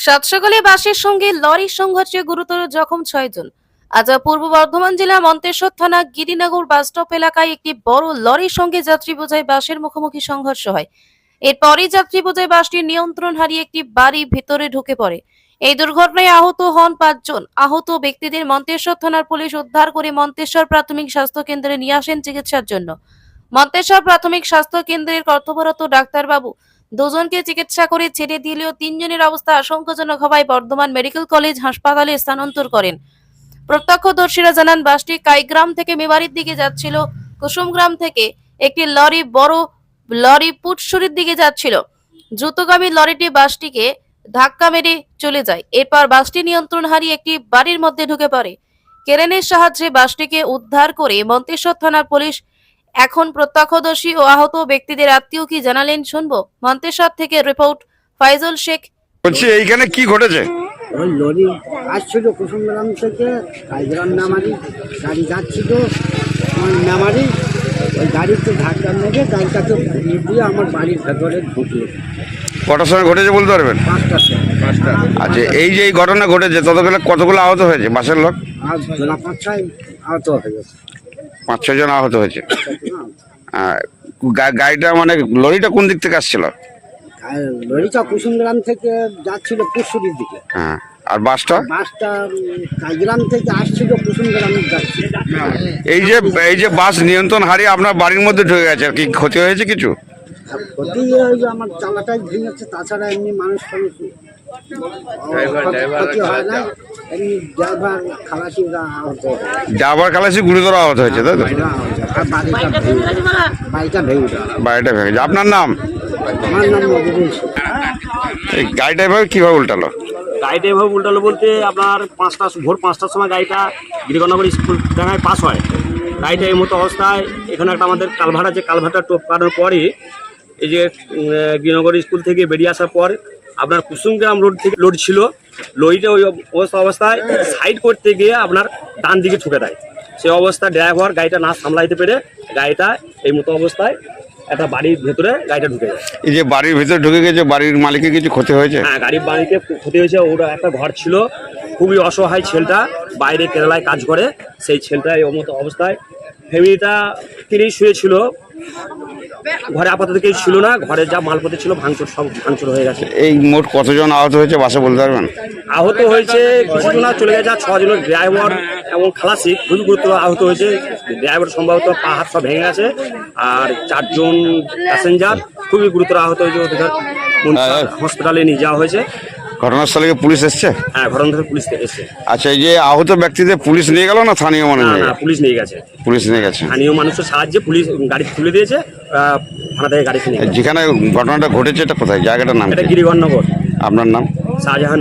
সাত সকালে বাসের সঙ্গে লরির সংঘর্ষে গুরুতর জখম ছয়জন। আজ পূর্ব বর্ধমান জেলা মন্তেশ্বর থানা গিরিনগর বাসস্টপ এলাকায় একটি বড় লরির সঙ্গে যাত্রী বোঝাই বাসের মুখোমুখি সংঘর্ষ হয়। এরপরই যাত্রী বোঝাই বাসটি নিয়ন্ত্রণ হারিয়ে একটি বাড়ি ভিতরে ঢুকে পড়ে। এই দুর্ঘটনায় আহত হন পাঁচজন। আহত ব্যক্তিদের মন্তেশ্বর থানার পুলিশ উদ্ধার করে মন্তেশ্বর প্রাথমিক স্বাস্থ্য কেন্দ্রে নিয়ে আসেন চিকিৎসার জন্য। মন্তেশ্বর প্রাথমিক স্বাস্থ্য কেন্দ্রের কর্তব্যরত ডাক্তারবাবু দুজনকে চিকিৎসা করে ছেড়ে দিলেও তিনজনের অবস্থা আশঙ্কাজনক হওয়ায় বর্ধমান মেডিকেল কলেজ হাসপাতালে স্থানান্তর করেন। প্রত্যক্ষদর্শীরা জানান, বাসটি কাইগ্রাম থেকে মেবারির দিকে যাচ্ছিল। কুসুমগ্রাম থেকে একটি লরি বড় লরি পুটসুরির দিকে যাচ্ছিল। দ্রুতগামী লরিটি বাসটিকে ধাক্কা মেরে চলে যায়। এরপর বাসটি নিয়ন্ত্রণ হারিয়ে একটি বাড়ির মধ্যে ঢুকে পড়ে। কেরেনের সাহায্যে বাসটিকে উদ্ধার করে মন্তেশ্বর থানার পুলিশ এখন প্রত্যক্ষদর্শী ও আহত ব্যক্তিদের আত্মীয় কি জানালেন শুনব। মন্তেশ্বর থেকে রিপোর্ট ফাইজুল শেখ। বলছি এইখানে কি ঘটেছে? ওই লরি আসছিল কুসুমগ্রাম থেকে কাইগ্রাম নামারি গাড়ি যাচ্ছিল আমার নামারি ওই গাড়িতে ধাক্কা মেরে গাড়িটাকে ঘুরিয়ে দিয়ে আমার বাড়ির ভেতরে ঢুকলো। কটার সময় ঘটেছে বলতে পারবেন? পাঁচটার সময়। পাঁচটা আচ্ছা এই যে এই ঘটনা ঘটেছে ততগুলো কতগুলো আহত হয়েছে? বাসের লোক? আর জোড়া পাঁচটায় আহত হয়ে গেছে। পাঁচ ছজন আহত হয়েছে। আর গাড়িটা মানে লরিটা কোন দিক থেকে আসছিল? আর লরিটা কুসুমগ্রাম থেকে যাচ্ছিল দিকে। হ্যাঁ আর বাসটা? থেকে আসছিল কুসুমগ্রামে যাচ্ছিল। এই যে এই যে বাস নিয়ন্ত্রণ হারিয়ে আপনার বাড়ির মধ্যে ঢুকে গেছে কি ক্ষতি হয়েছে কিছু? ক্ষতি যে আমার চালাটাই ভেঙেছে তাছাড়া এমনি মানুষ ক্ষতি হয় না ডাবার খালাসি গুরুতর আহত হয়েছে তাই তো? বাড়িটা ভেঙে বাড়িটা ভেঙে যায় বাড়িটা ভেঙে গেছে। আপনার নাম? আমার নাম এই গাড়িটা এভাবে কীভাবে উল্টালো? গাড়িটা এভাবে উল্টালো বলতে আপনার পাঁচটা ভোর পাঁচটার সময় গাড়িটা গিরিগণনগর স্কুল ডাঙায় পাস হয়। গাড়িটা এই মতো অবস্থায় এখানে একটা আমাদের কালভার আছে কালভারটা টোপ কাটার পরে এই যে গিরিনগর স্কুল থেকে বেরিয়ে আসার পর আপনার কুসুমগ্রাম রোড থেকে লোড ছিল লরিটা ওই অবস্থা অবস্থায় সাইড করতে গিয়ে আপনার ডান দিকে ঠুকে দেয়। সেই অবস্থায় ড্রাইভার গাড়িটা না সামলাইতে পেরে গাড়িটা এই মতো অবস্থায় একটা বাড়ির ভেতরে গাড়িটা ঢুকে যায় এই যে বাড়ির ভেতরে ঢুকে গেছে বাড়ির মালিকের কিছু ক্ষতি হয়েছে? হ্যাঁ গাড়ির বাড়িতে ক্ষতি হয়েছে। ওরা একটা ঘর ছিল খুবই অসহায় ছেলেটা বাইরে কেরালায় কাজ করে সেই ছেলেটা এই মতো অবস্থায় ফ্যামিলিটা তিনিই শুয়েছিল। ঘরে আপাতত কেউ ছিল না ঘরে যা মালপত্র ছিল ভাঙচুর সব ভাঙচুর হয়ে গেছে। এই মোট কতজন আহত হয়েছে বাসে বলতে পারবেন? আহত হয়েছে কিছুজন চলে গেছে আর ছজনের ড্রাইভার এবং খালাসি খুবই গুরুত্ব আহত হয়েছে। ড্রাইভার সম্ভবত পা হাত সব ভেঙে গেছে আর চারজন প্যাসেঞ্জার খুবই গুরুতর আহত হয়েছে ওদের হসপিটালে নিয়ে যাওয়া হয়েছে। ঘটনাস্থলে কি পুলিশ এসছে? হ্যাঁ ঘটনা থেকে পুলিশ এসেছে। আচ্ছা এই যে আহত ব্যক্তিদের পুলিশ নিয়ে গেল না স্থানীয় মানুষ না না পুলিশ নিয়ে গেছে। পুলিশ নিয়ে গেছে। স্থানীয় মানুষের সাহায্যে পুলিশ গাড়ি তুলে দিয়েছে আহ, থানা থেকে গাড়ি কিনে যেখানে ঘটনাটা ঘটেছে এটা কোথায়? জায়গাটার নাম এটা কি? গিরিগণনগর আপনার নাম? শাহজাহান